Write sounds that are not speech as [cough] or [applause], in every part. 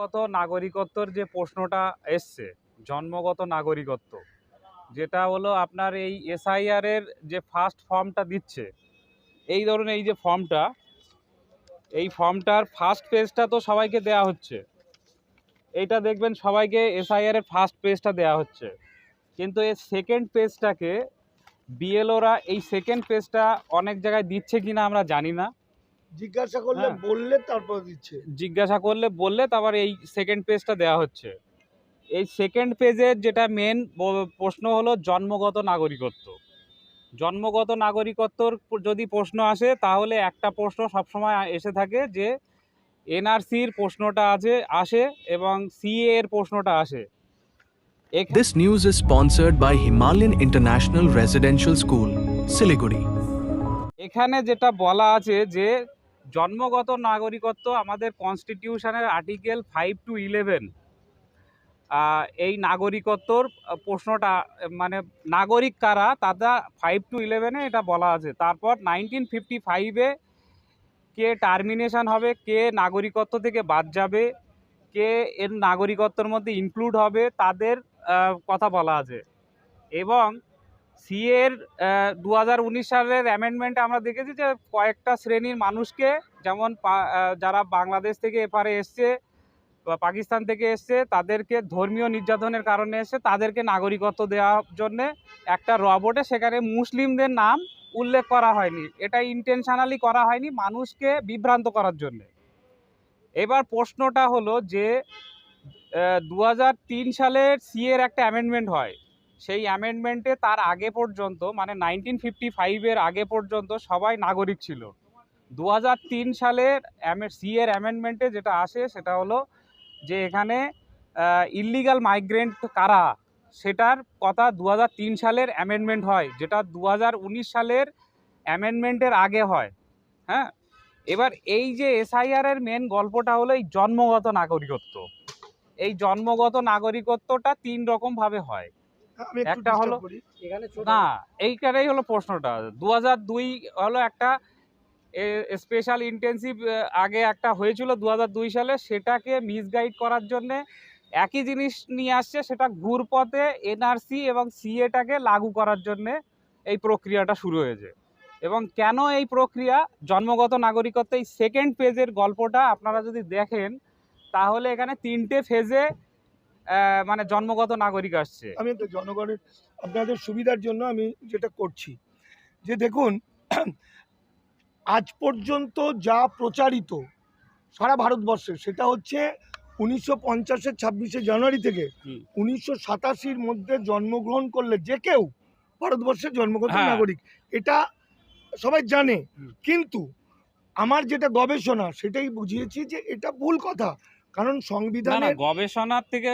জন্মগত নাগরিকত্বর যে প্রশ্নটা এসছে, জন্মগত নাগরিকত্ব, যেটা হলো আপনার এই এসআইআর এর যে ফার্স্ট ফর্মটা দিচ্ছে, এই ধরুন এই যে ফর্মটা এই ফর্মটার ফার্স্ট পেজটা তো সবাইকে দেয়া হচ্ছে। এইটা দেখবেন সবাইকে এসআইআর এর ফার্স্ট পেজটা দেয়া হচ্ছে। কিন্তু এর সেকেন্ড পেজটাকে বিএলওরা এই সেকেন্ড পেজটা অনেক জায়গায় দিচ্ছে কিনা আমরা জানি না। জিজ্ঞাসা করলে হ্যাঁ। বললে তারপর দিচ্ছে জিজ্ঞাসা করলে বললে তারপর এই সেকেন্ড পেজটা দেওয়া হচ্ছে এই সেকেন্ড পেজের যেটা মেন প্রশ্ন হলো জন্মগত নাগরিকত্ব জন্মগত নাগরিকত্বর যদি প্রশ্ন আসে তাহলে একটা প্রশ্ন সবসময় এসে থাকে যে এনআরসির প্রশ্নটা আছে আসে এবং সিএ এর প্রশ্নটা আসে This news is sponsored by Himalayan International Residential School, Siliguri. এখানে যেটা বলা আছে যে জন্মগত নাগরিকত্ব আমাদের কনস্টিটিউশনের আর্টিকেল ফাইভ টু ইলেভেন এই নাগরিকত্বর প্রশ্নটা মানে নাগরিক কারা তারা ফাইভ টু ইলেভেনে এটা বলা আছে। তারপর নাইনটিন ফিফটি ফাইভে কে টার্মিনেশন হবে, কে নাগরিকত্ব থেকে বাদ যাবে, কে এর নাগরিকত্বর মধ্যে ইনক্লুড হবে, তাদের কথা বলা আছে। এবং সিএর দু হাজার উনিশ সালের অ্যামেন্ডমেন্টে আমরা দেখেছি যে কয়েকটা শ্রেণির মানুষকে, যেমন যারা বাংলাদেশ থেকে এপারে এসছে বা পাকিস্তান থেকে এসছে, তাদেরকে ধর্মীয় নির্যাতনের কারণে এসে তাদেরকে নাগরিকত্ব দেওয়ার জন্যে একটা রবটে সেখানে মুসলিমদের নাম উল্লেখ করা হয়নি। এটা ইন্টেনশনালি করা হয়নি মানুষকে বিভ্রান্ত করার জন্যে। এবার প্রশ্নটা হলো যে দু সালের সিএর একটা অ্যামেন্ডমেন্ট হয়। সেই অ্যামেন্ডমেন্টে তার আগে পর্যন্ত মানে নাইনটিন ফিফটি ফাইভের আগে পর্যন্ত সবাই নাগরিক ছিল। দু সালের সি এর অ্যামেন্ডমেন্টে যেটা আসে সেটা হলো যে এখানে ইল্লিগাল মাইগ্রেন্ট কারা, সেটার কথা দু সালের অ্যামেন্ডমেন্ট হয়, যেটা দু হাজার উনিশ সালের অ্যামেন্ডমেন্টের আগে হয়। হ্যাঁ? এবার এই যে এসআইআর এর মেন গল্পটা হলো এই জন্মগত নাগরিকত্ব। এই জন্মগত নাগরিকত্বটা তিন রকম ভাবে হয়। একটু হলো। না এইটাই হলো প্রশ্নটা। দু দুই হলো একটা স্পেশাল ইন্টেন্সিভ আগে একটা হয়েছিল দু দুই সালে। সেটাকে মিসগাইড করার জন্যে একই জিনিস নিয়ে আসছে সেটা ঘুরপথে এনআরসি এবং সিএটাকে লাগু করার জন্যে এই প্রক্রিয়াটা শুরু হয়েছে। এবং কেন এই প্রক্রিয়া? জন্মগত নাগরিকত্ব এই সেকেন্ড পেজের গল্পটা আপনারা যদি দেখেন তাহলে এখানে তিনটে ফেজে মানে জন্মগত নাগরিক আসছে। আমি একটু জনগণের আপনাদের সুবিধার জন্য আমি যেটা করছি। যে দেখুন [clears throat] আজ পর্যন্ত যা প্রচারিত সারা ভারতবর্ষে সেটা হচ্ছে উনিশশো পঞ্চাশের ছাব্বিশে জানুয়ারি থেকে উনিশশো সাতাশির মধ্যে জন্মগ্রহণ করলে যে কেউ ভারতবর্ষের জন্মগত হ্যাঁ। নাগরিক এটা সবাই জানে। কিন্তু আমার যেটা গবেষণা সেটাই বুঝিয়েছি যে এটা ভুল কথা। কারণ না না সংবিধানের গবেষণার থেকে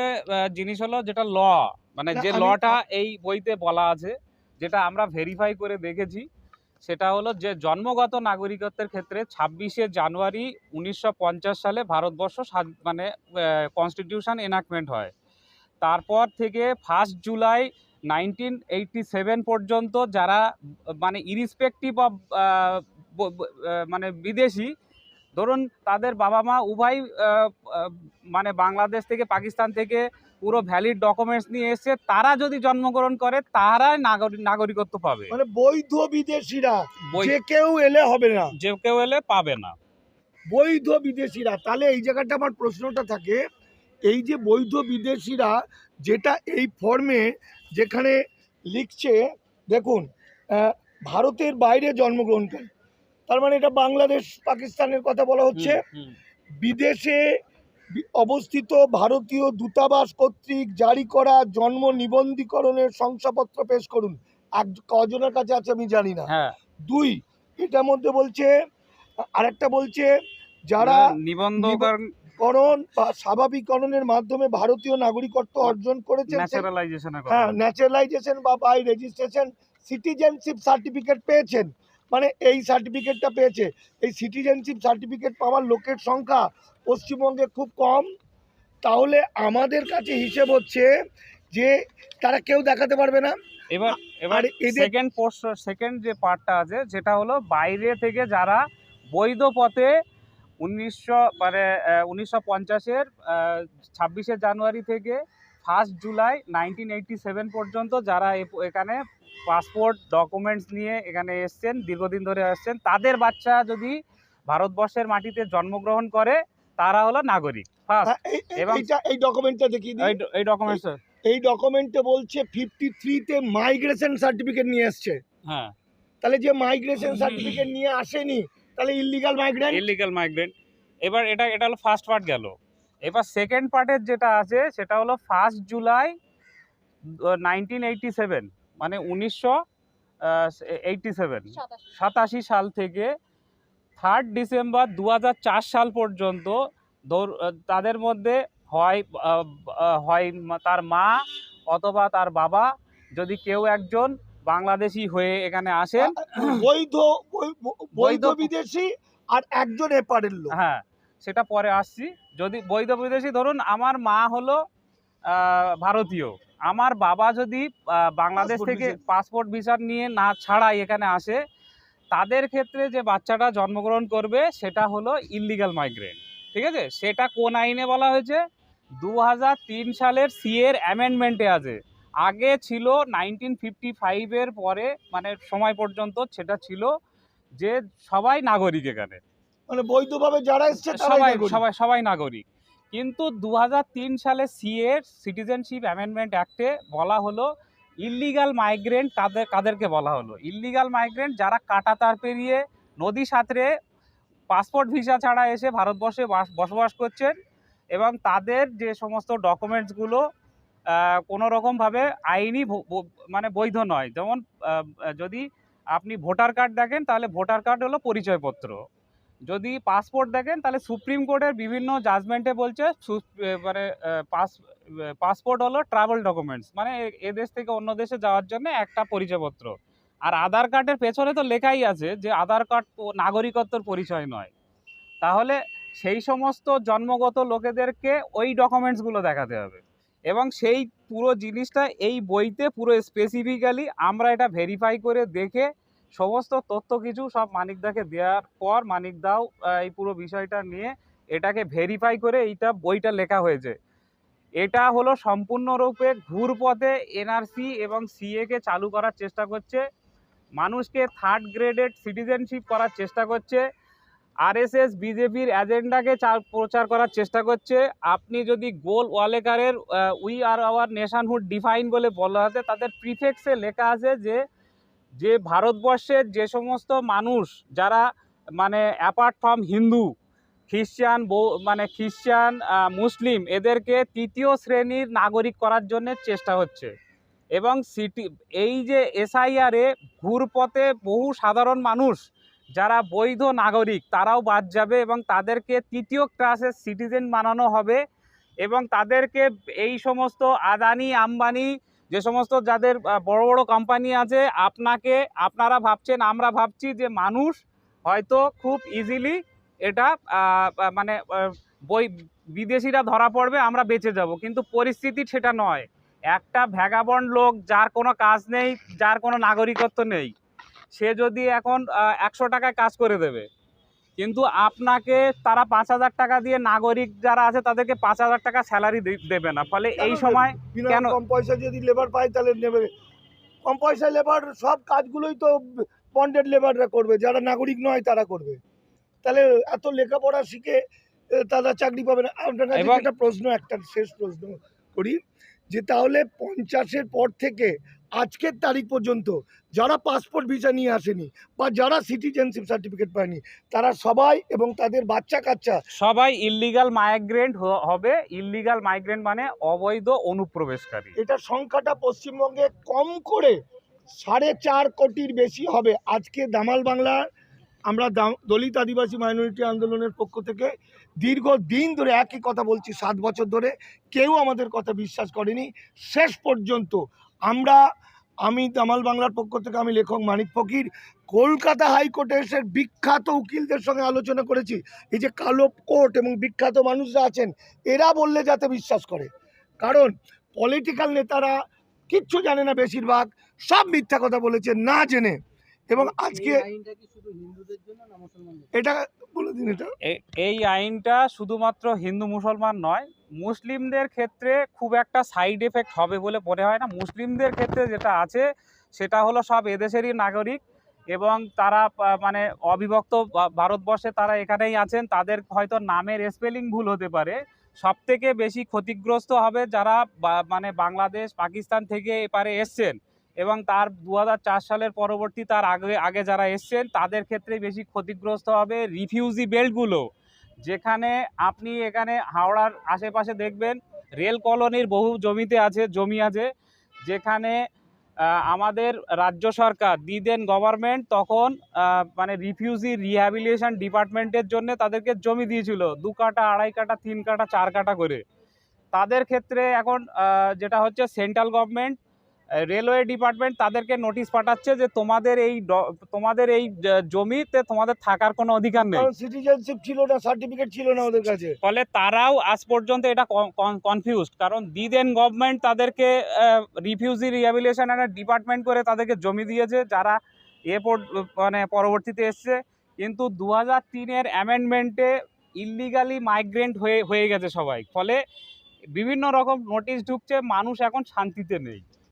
জিনিস হলো যেটা ল মানে যে লটা এই বইতে বলা আছে যেটা আমরা ভেরিফাই করে দেখেছি সেটা হলো যে জন্মগত নাগরিকত্বের ক্ষেত্রে ছাব্বিশে জানুয়ারি উনিশশো পঞ্চাশ সালে ভারতবর্ষ মানে কনস্টিটিউশন এনাক্টমেন্ট হয়। তারপর থেকে first July nineteen eighty seven পর্যন্ত যারা মানে ইরিসপেক্টিভ অফ মানে বিদেশি ধরুন তাদের বাবা মা উভয় মানে বাংলাদেশ থেকে পাকিস্তান থেকে পুরো ভ্যালিড ডকুমেন্টস নিয়ে এসে তারা যদি জন্মগ্রহণ করে তারাই নাগরিক নাগরিকত্ব পাবে। মানে বৈধ বিদেশিরা যে কেউ এলে হবে না। যে কেউ এলে পাবে না। বৈধ বিদেশিরা তাহলে এই জায়গাটা আমার প্রশ্নটা থাকে এই যে বৈধ বিদেশিরা যেটা এই ফর্মে যেখানে লিখছে দেখুন ভারতের বাইরে জন্মগ্রহণকারী তার মানে এটা বাংলাদেশ পাকিস্তানের কথা বলা হচ্ছে। বিদেশে অবস্থিত ভারতীয় দূতাবাস কর্তৃক জারি করা জন্ম নিবন্ধীকরণের শংসাপত্র পেশ করুন। এক কজনের কাছে আছে আমি জানি না। হ্যাঁ। দুই এটার মধ্যে বলছে আরেকটা বলছে যারা নিবন্ধকরণ বা স্বাভাবিকরণের মাধ্যমে ভারতীয় নাগরিকত্ব অর্জন ন্যাচারালাইজেশনের হ্যাঁ ন্যাচারালাইজেশন বা বাই রেজিস্ট্রেশন সিটিজেনশিপ সার্টিফিকেট পেয়েছেন। মানে এই সার্টিফিকেটটা পেয়েছে। এই সিটিজেনশিপ সার্টিফিকেট পাওয়ার লোকের সংখ্যা পশ্চিমবঙ্গে খুব কম। তাহলে আমাদের কাছে হিসেব হচ্ছে যে তারা কেউ দেখাতে পারবে না। এবার এবার সেকেন্ড পোস্ট সেকেন্ড যে পার্টটা আছে যেটা হলো বাইরে থেকে যারা বৈধ পথে উনিশশো মানে উনিশশো পঞ্চাশের ছাব্বিশে জানুয়ারি থেকে first July nineteen eighty seven পর্যন্ত যারা এখানে পাসপোর্ট ডকুমেন্টস নিয়ে এখানে এসছেন দীর্ঘদিন ধরে আসছেন। তাদের বাচ্চা যদি ভারতবর্ষের মাটিতে জন্মগ্রহণ করে তারা হলো নাগরিক। ফার্স্ট হ্যাঁ, এবং- এই ডকুমেন্টটা দিই। এই ডকুমেন্টস এই ডকুমেন্টে বলছে ফিফটি থ্রিতে মাইগ্রেশন সার্টিফিকেট নিয়ে এসছে হ্যাঁ। তাহলে যে মাইগ্রেশন সার্টিফিকেট নিয়ে আসেনি তাহলে ইলিগাল মাইগ্রেন্ট ইলিগাল মাইগ্রেন্ট এবার এটা এটা হলো ফার্স্ট পার্ট গেল। এবার সেকেন্ড পার্টের যেটা আছে সেটা হলো first July nineteen eighty seven মানে উনিশশো এইটটি সেভেন সাতাশি। সাল থেকে থার্ড ডিসেম্বর দু হাজার চার সাল পর্যন্ত তাদের মধ্যে হয় হয় তার মা অথবা তার বাবা যদি কেউ একজন বাংলাদেশি হয়ে এখানে আসেন। বৈধ বৈ- বৈধ বৈধ- বিদেশি আর একজন এপারের লোক। হ্যাঁ সেটা পরে আসছি। যদি বৈধ বিদেশি ধরুন আমার মা হলো ভারতীয়। আমার বাবা যদি বাংলাদেশ থেকে পাসপোর্ট ভিসা নিয়ে না ছাড়াই এখানে আসে তাদের ক্ষেত্রে যে বাচ্চাটা জন্মগ্রহণ করবে সেটা হলো ইল্লিগাল মাইগ্রেন্ট ঠিক আছে? সেটা কোন আইনে বলা হয়েছে? দু সালের সিএর অ্যামেন্ডমেন্টে আছে। আগে ছিল নাইনটিন ফিফটি ফাইভের পরে মানে সময় পর্যন্ত সেটা ছিল যে সবাই নাগরিক এখানে। মানে বৈধভাবে যারা এসছে সবাই সবাই সবাই নাগরিক। কিন্তু দু হাজার তিন সালে সিএর সিটিজেনশিপ অ্যামেন্ডমেন্ট অ্যাক্টে বলা হলো ইল্লিগাল মাইগ্রেন্ট তাদের কাদেরকে বলা হলো? ইল্লিগাল মাইগ্রেন্ট যারা কাটাতার পেরিয়ে নদী সাঁতরে পাসপোর্ট ভিসা ছাড়া এসে ভারতবর্ষে বাস- বসবাস করছেন এবং তাদের যে সমস্ত ডকুমেন্টসগুলো কোনো রকমভাবে আইনি মানে বৈধ নয়। যেমন যদি আপনি ভোটার কার্ড দেখেন, তাহলে ভোটার কার্ড হলো পরিচয়পত্র। যদি পাসপোর্ট দেখেন, তাহলে সুপ্রিম কোর্টের বিভিন্ন জাজমেন্টে বলছে মানে পাস পাসপোর্ট হলো ট্রাভেল ডকুমেন্টস মানে এ- দেশ থেকে অন্য দেশে যাওয়ার জন্য একটা পরিচয়পত্র। আর আধার কার্ডের পেছনে তো লেখাই আছে যে আধার কার্ড নাগরিকত্বর পরিচয় নয়। তাহলে সেই সমস্ত জন্মগত লোকেদেরকে ওই ডকুমেন্টসগুলো দেখাতে হবে। এবং সেই পুরো জিনিসটা এই বইতে পুরো স্পেসিফিক্যালি আমরা এটা ভেরিফাই করে দেখে সমস্ত তথ্য কিছু সব মানিকদাকে দেওয়ার পর মানিকদাও এই পুরো বিষয়টা নিয়ে এটাকে ভেরিফাই করে এইটা বইটা লেখা হয়েছে। এটা হলো সম্পূর্ণরূপে ঘুরপথে এনআরসি এবং সিএকে চালু করার চেষ্টা করছে। মানুষকে থার্ড গ্রেডেড সিটিজেনশিপ করার চেষ্টা করছে। আরএসএস বিজেপির এজেন্ডাকে প্রচার করার চেষ্টা করছে। আপনি যদি গোল ওয়ালেকারের we are our nationhood define বলে বলা আছে তাদের প্রিফেক্সে লেখা আছে যে যে ভারতবর্ষের যে সমস্ত মানুষ যারা মানে অ্যাপার্ট ফ্রম হিন্দু খ্রিস্টান বৌ- মানে খ্রিশ্চান মুসলিম এদেরকে তৃতীয় শ্রেণির নাগরিক করার জন্য চেষ্টা হচ্ছে। এবং সিটি, এই যে এসআইআরে ঘুরপথে বহু সাধারণ মানুষ যারা বৈধ নাগরিক, তারাও বাদ যাবে এবং তাদেরকে তৃতীয় ক্লাসের সিটিজেন বানানো হবে এবং তাদেরকে এই সমস্ত আদানি, আম্বানি যে সমস্ত যাদের বড় বড় কোম্পানি আছে, আপনাকে, আপনারা ভাবছেন, আমরা ভাবছি যে মানুষ হয়তো খুব ইজিলি এটা মানে বই, বিদেশিরা ধরা পড়বে, আমরা বেঁচে যাব। কিন্তু পরিস্থিতি সেটা নয়। একটা ভ্যাগাবন্ড লোক যার কোনো কাজ নেই, যার কোনো নাগরিকত্ব নেই, সে যদি এখন একশো টাকায় কাজ করে দেবে কিন্তু আপনাকে তারা পাঁচ হাজার টাকা দিয়ে নাগরিক যারা আছে তাদেরকে পাঁচ হাজার টাকা স্যালারি দেবে না। ফলে এই সময় কেন? কম পয়সা যদি লেবার পায় তাহলে নেবে। কম পয়সা লেবার সব কাজগুলোই তো বন্ডেড লেবাররা করবে। যারা নাগরিক নয় তারা করবে। তাহলে এত লেখাপড়া শিখে তারা চাকরি পাবে না। আপনার কাছে একটা প্রশ্ন একটা শেষ প্রশ্ন করি যে তাহলে পঞ্চাশের পর থেকে আজকের তারিখ পর্যন্ত যারা পাসপোর্ট ভিসা নিয়ে আসেনি বা যারা সিটিজেনশিপ সার্টিফিকেট পায়নি তারা সবাই এবং তাদের বাচ্চা কাচ্চা সবাই ইল্লিগাল মাইগ্রেন্ট হবে। ইল্লিগাল মাইগ্রেন্ট মানে অবৈধ অনুপ্রবেশকারী। এটা সংখ্যাটা পশ্চিমবঙ্গে কম করে সাড়ে চার কোটির বেশি হবে। আজকে দামাল বাংলার আমরা দলিত আদিবাসী মাইনরিটি আন্দোলনের পক্ষ থেকে দীর্ঘ দিন ধরে একই কথা বলছি সাত বছর ধরে কেউ আমাদের কথা বিশ্বাস করেনি। শেষ পর্যন্ত আমরা আমি তামাল বাংলার পক্ষ থেকে আমি লেখক মানিক ফকির কলকাতা হাইকোর্টে এসে বিখ্যাত উকিলদের সঙ্গে আলোচনা করেছি। এই যে কালো কোর্ট এবং বিখ্যাত মানুষরা আছেন এরা বললে যাতে বিশ্বাস করে। কারণ পলিটিক্যাল নেতারা কিচ্ছু জানে না বেশিরভাগ সব মিথ্যা কথা বলেছে না জেনে। এবং আজকে এই আইনটা কি শুধু হিন্দুদের জন্য না মুসলমানদের এটা বলে দিন এটা। এই আইনটা শুধুমাত্র হিন্দু মুসলমান নয় মুসলিমদের ক্ষেত্রে খুব একটা সাইড এফেক্ট হবে বলে মনে হয় না। মুসলিমদের ক্ষেত্রে যেটা আছে, সেটা হলো সব এদেশেরই নাগরিক এবং তারা মানে অবিভক্ত ভারতবর্ষে তারা এখানেই আছেন। তাদের হয়তো নামের স্পেলিং ভুল হতে পারে। সব থেকে বেশি ক্ষতিগ্রস্ত হবে যারা মানে বাংলাদেশ, পাকিস্তান থেকে এপারে এসছেন এবং তার দু হাজার চার সালের পরবর্তী তার আগে আগে যারা এসছেন, তাদের ক্ষেত্রে বেশি ক্ষতিগ্রস্ত হবে রিফিউজি বেল্টগুলো যেখানে আপনি এখানে হাওড়ার আশেপাশে দেখবেন রেল কলোনির বহু জমিতে আছে, জমি আছে। যেখানে আমাদের রাজ্য সরকার দিদেন গভর্নমেন্ট তখন মানে রিফিউজি রিহ্যাবিলিটেশন ডিপার্টমেন্টের জন্য তাদেরকে জমি দিয়েছিল। দু কাটা, আড়াই কাটা, তিন কাটা, চার কাটা করে। তাদের ক্ষেত্রে এখন যেটা হচ্ছে সেন্ট্রাল গভর্নমেন্ট রেলওয়ে ডিপার্টমেন্ট তাদেরকে নোটিশ পাঠাচ্ছে যে তোমাদের এই ড- তোমাদের এই জমিতে তোমাদের থাকার কোনো অধিকার নেই। সিটিজেনশিপ ছিল না সার্টিফিকেট ছিল না ওদের কাছে। ফলে তারাও আজ পর্যন্ত এটা কনফিউজড কারণ দিদেন গভর্নমেন্ট তাদেরকে রিফিউজি রিহ্যাবিলিটেশন একটা ডিপার্টমেন্ট করে তাদেরকে জমি দিয়েছে যারা এ মানে পরবর্তীতে এসছে। কিন্তু দু হাজার তিনের অ্যামেন্ডমেন্টে ইলিগালি মাইগ্রেন্ট হয়ে হয়ে গেছে সবাই। ফলে বিভিন্ন রকম নোটিশ ঢুকছে মানুষ এখন শান্তিতে নেই।